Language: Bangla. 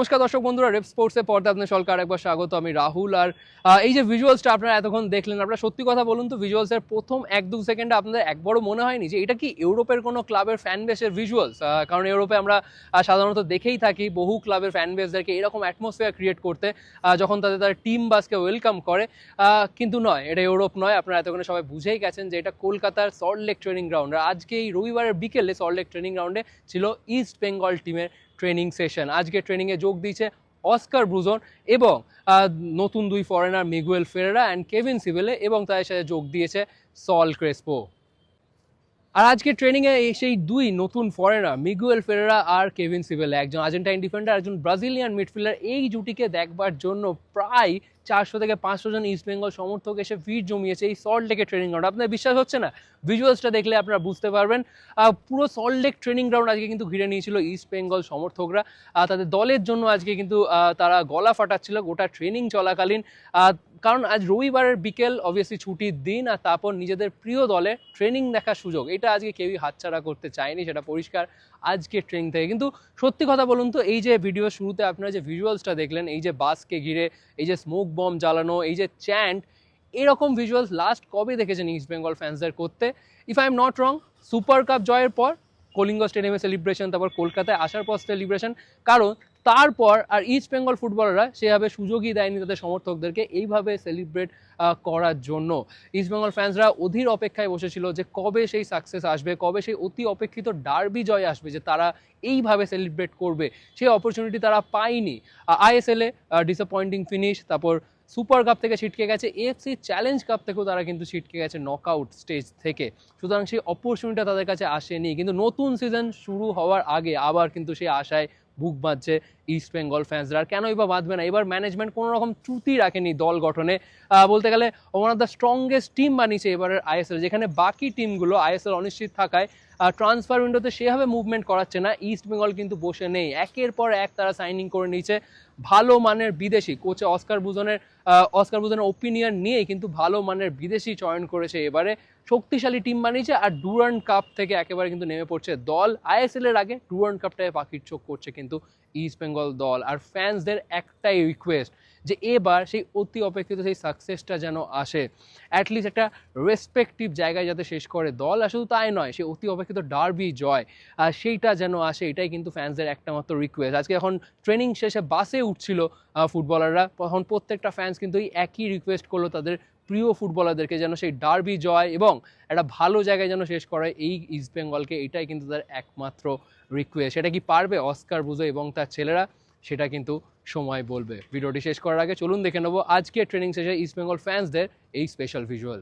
নমস্কার দর্শক বন্ধুরা, রেপ স্পোর্টসে পর্দা আপনার সরকার একবার স্বাগত। আমি রাহুল, আর এই যে ভিজুয়ালসটা আপনারা এতক্ষণ দেখলেন, আপনারা সত্যি কথা বলুন তো ভিজুয়ালসের প্রথম এক দু সেকেন্ডে আপনাদের একবারও মনে হয়নি যে এটা কি ইউরোপের কোনো ক্লাবের ফ্যান বেসের ভিজুয়ালস কারণ ইউরোপে আমরা সাধারণত দেখেই থাকি বহু ক্লাবের ফ্যান বেসদেরকে এরকম অ্যাটমসফিয়ার ক্রিয়েট করতে যখন তাদের তার টিম বাসকে ওয়েলকাম করে। কিন্তু নয়, এটা ইউরোপ নয়, আপনারা এতক্ষণে সবাই বুঝেই গেছেন যে এটা কলকাতার সল্ট লেক ট্রেনিং গ্রাউন্ড আর আজকে এই রবিবারের বিকেলে সল্ট লেক ট্রেনিং গ্রাউন্ডে ছিল ইস্ট বেঙ্গল টিমের ট্রেনিং সেশন আজকে ট্রেনিংয়ে যোগ দিয়েছে অস্কার ব্রুজন এবং নতুন দুই foreigner Miguel Ferreira and Kevin Sibille এবং তাদের সাথে যোগ দিয়েছে সল ক্রেসপো। আর আজকে ট্রেনিংয়ে সেই দুই নতুন ফরেনার মিগুয়েল ফেরেরা আর কেভিন সিভেলে একজন আর্জেন্টাইন ডিফেন্ডার একজন ব্রাজিলিয়ান মিডফিল্ডার এই জুটিকে দেখবার জন্য প্রায় চারশো থেকে পাঁচশো জন ইস্ট বেঙ্গল সমর্থক এসে ভিড় জমিয়েছে এই সল্ট লেকের ট্রেনিং গ্রাউন্ড আপনার বিশ্বাস হচ্ছে না? ভিজুয়ালসটা দেখলে আপনারা বুঝতে পারবেন। পুরো সল্ট লেক ট্রেনিং গ্রাউন্ড আজকে কিন্তু ঘিরে নিয়েছিল ইস্ট বেঙ্গল সমর্থকরা। তাদের দলের জন্য আজকে কিন্তু তারা গলা ফাটাচ্ছিল। গোটা ট্রেনিং চলাকালীন। কারণ আজ রবিবারের বিকেল অবভিয়াসলি ছুটির দিন, আর তারপর নিজেদের প্রিয় দলে ট্রেনিং দেখার সুযোগ। এটা আজকে কেউই হাতছাড়া করতে চায়নি, সেটা পরিষ্কার আজকে ট্রেনিং থেকে। কিন্তু সত্যি কথা বলুন তো, এই যে ভিডিও শুরুতে আপনারা যে ভিজুয়ালসটা দেখলেন, এই যে বাসকে ঘিরে, এই যে স্মোক বম জ্বালানো, এই যে চ্যান্ট এরকম ভিজুয়ালস লাস্ট কবে দেখেছেন ইস্ট বেঙ্গল ফ্যান্সদের করতে? If I am not wrong Super Cup জয়ের পর কলিঙ্গ স্টেডিয়ামে সেলিব্রেশন তারপর কলকাতায় আসার পর সেলিব্রেশন কারণ তারপর আর ইস্ট বেঙ্গল ফুটবলাররা সেভাবে সুযোগই দেয়নি তাদের সমর্থকদেরকে এইভাবে সেলিব্রেট করার জন্য। ইস্ট বেঙ্গল ফ্যান্সরা অধীর অপেক্ষায় বসেছিল যে কবে সেই সাকসেস আসবে, কবে সেই অতি অপেক্ষিত ডার্বি জয় আসবে যে তারা এইভাবে সেলিব্রেট করবে। সেই অপরচুনিটি তারা পায়নি। আইএসএলে ডিসঅ্যাপয়েন্টিং ফিনিশ তারপর সুপার কাপ থেকে ছিটকে গেছে এএফসি চ্যালেঞ্জ কাপ থেকেও তারা কিন্তু ছিটকে গেছে নক আউট স্টেজ থেকে। সুতরাং সেই অপরচুনিটিটা তাদের কাছে আসেনি। কিন্তু নতুন সিজন শুরু হওয়ার আগে আবার কিন্তু সেই আশায় বুক বাঁধছে ইস্ট বেঙ্গল ফ্যান্সরা কেনই বা বাঁধবে না? এবার ম্যানেজমেন্ট কোনো রকম ত্রুটি রাখেনি দল গঠনে। বলতে গেলে one of the strongest team বানিয়েছে এবারের আইএসএল যেখানে বাকি টিমগুলো আইএসএল অনিশ্চিত থাকায় ট্রান্সফার উইন্ডোতে সেভাবে মুভমেন্ট করাচ্ছে না। ইস্ট বেঙ্গল কিন্তু বসে নেই। একের পর এক তারা সাইনিং করে নিয়েছে। ভালো মানের বিদেশি কোচে অস্কার বুজনের অস্কার বুজনের ওপিনিয়ন নিয়েই কিন্তু ভালো মানের বিদেশি চয়ন করেছে এবারে। শক্তিশালী টিম বানিয়েছে আর ডুরান্ড কাপ থেকে একেবারে কিন্তু নেমে পড়ছে দল। আইএসএল এর আগে ডুরান্ড কাপটায় পাখির চোখ করছে কিন্তু। ইস্ট বেঙ্গল দল আর ফ্যান্সদের একটাই রিকোয়েস্ট যে এবার সেই অতি অপেক্ষিত সেই সাকসেসটা যেন আসে। অ্যাটলিস্ট একটা রেসপেক্টিভ জায়গায় যাতে শেষ করে দল। আর শুধু তাই নয়, সেই অতি অপেক্ষিত ডার্বি জয় আর সেইটা যেন আসে, এটাই কিন্তু ফ্যান্সদের একটা মাত্র রিকোয়েস্ট আজকে এখন ট্রেনিং শেষে বাসে উঠছিল ফুটবলাররা তখন প্রত্যেকটা ফ্যান্স কিন্তু এই একই রিকোয়েস্ট করল তাদের প্রিয় ফুটবলারদেরকে যেন সেই ডার্বি জয় এবং একটা ভালো জায়গায় যেন শেষ করে এই ইস্ট বেঙ্গলকে এটাই কিন্তু তার একমাত্র রিকোয়েস্ট সেটা কি পারবে অস্কার বুঝো এবং তার ছেলেরা? সেটা কিন্তু সময় বলবে। ভিডিওটি শেষ করার আগে চলুন দেখে নেব আজকে ট্রেনিং শেষে ইস্ট বেঙ্গল ফ্যান্সদের এই স্পেশাল ভিজুয়াল